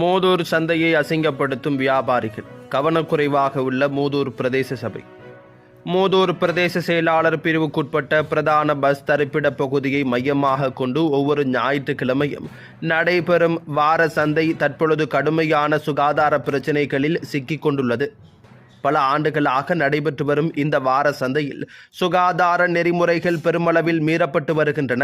மூதூர் சந்தையை அசிங்கப்படுத்தும் வியாபாரிகள் கவனக்குறைவாக உள்ள மூதூர் பிரதேச சபை. மூதூர் பிரதேச செயலாளர் பிரிவுக்குட்பட்ட பிரதான பஸ் தரிப்பிட பகுதியை மையமாக கொண்டு ஒவ்வொரு ஞாயிற்றுக்கிழமையும் நடைபெறும் வார சந்தை தற்பொழுது கடுமையான சுகாதார பிரச்சினைகளில் சிக்கிக் கொண்டுள்ளது. பல ஆண்டுகளாக நடைபெற்று வரும் இந்த வார சந்தையில் சுகாதார நெறிமுறைகள் பெருமளவில் மீறப்பட்டு வருகின்றன.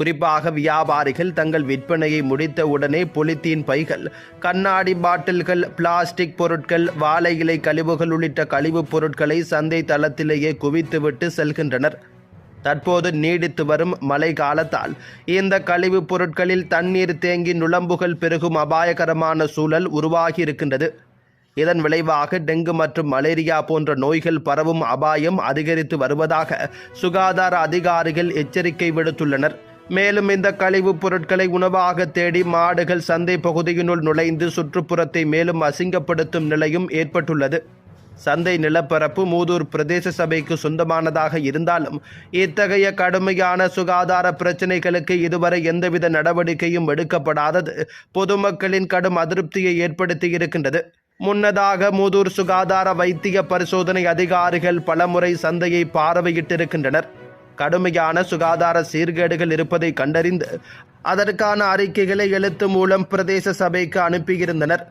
குறிப்பாக வியாபாரிகள் தங்கள் விற்பனையை முடித்த உடனே பொலித்தீன் பைகள் கண்ணாடி பாட்டில்கள் பிளாஸ்டிக் பொருட்கள் வாழை இலை கழிவுகள் உள்ளிட்ட கழிவுப் பொருட்களை சந்தை தளத்திலேயே குவித்துவிட்டு செல்கின்றனர். தற்போது நீடித்து வரும் மழை காலத்தால் இந்த கழிவுப் பொருட்களில் தண்ணீர் தேங்கி நுளம்புகள் பெருகும் அபாயகரமான சூழல் உருவாகி இருக்கின்றது இதன் விளைவாக டெங்கு மற்றும் மலேரியா போன்ற நோய்கள் பரவும் அபாயம் அதிகரித்து வருவதாக சுகாதார அதிகாரிகள் எச்சரிக்கை விடுத்துள்ளனர். மேலும் இந்த கழிவுப் பொருட்களை உணவாக தேடி மாடுகள் சந்தை பகுதியினுள் நுழைந்து சுற்றுப்புறத்தை மேலும் அசிங்கப்படுத்தும் நிலையும் ஏற்பட்டுள்ளது. சந்தை நிலப்பரப்பு மூதூர் பிரதேச சபைக்கு சொந்தமானதாக இருந்தாலும் இத்தகைய கடுமையான சுகாதார பிரச்சினைகளுக்கு இதுவரை எந்தவித நடவடிக்கையும் எடுக்கப்படாதது. பொதுமக்களின் கடும் அதிருப்தியை ஏற்படுத்தி இருக்கின்றது முன்னதாக மூதூர் சுகாதார வைத்திய பரிசோதனை அதிகாரிகள் பலமுறை சந்தையை பார்வையிட்டிருக்கின்றனர். கடுமையான சுகாதார சீர்கேடுகள் இருப்பதை கண்டறிந்து அதற்கான அறிக்கைகளை எழுத்து மூலம் பிரதேச சபைக்கு அனுப்பியிருந்தனர்.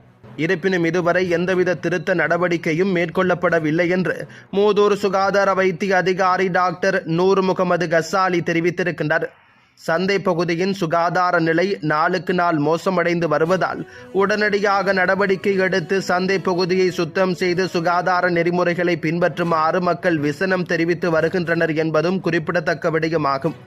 இருப்பினும் இதுவரை எந்தவித திருத்த நடவடிக்கையும் மேற்கொள்ளப்படவில்லை என்று மூதூர் சுகாதார வைத்திய அதிகாரி டாக்டர் நூர் முகமது கசாலி தெரிவித்திருக்கின்றார். சந்தை பகுதியின் சுகாதார நிலை நாளுக்கு நாள் மோசமடைந்து வருவதால் உடனடியாக நடவடிக்கை எடுத்து சந்தை பகுதியை சுத்தம் செய்து சுகாதார நெறிமுறைகளை பின்பற்றுமாறு மக்கள் விசனம் தெரிவித்து வருகின்றனர் என்பதும் குறிப்பிடத்தக்க விடயமாகும்.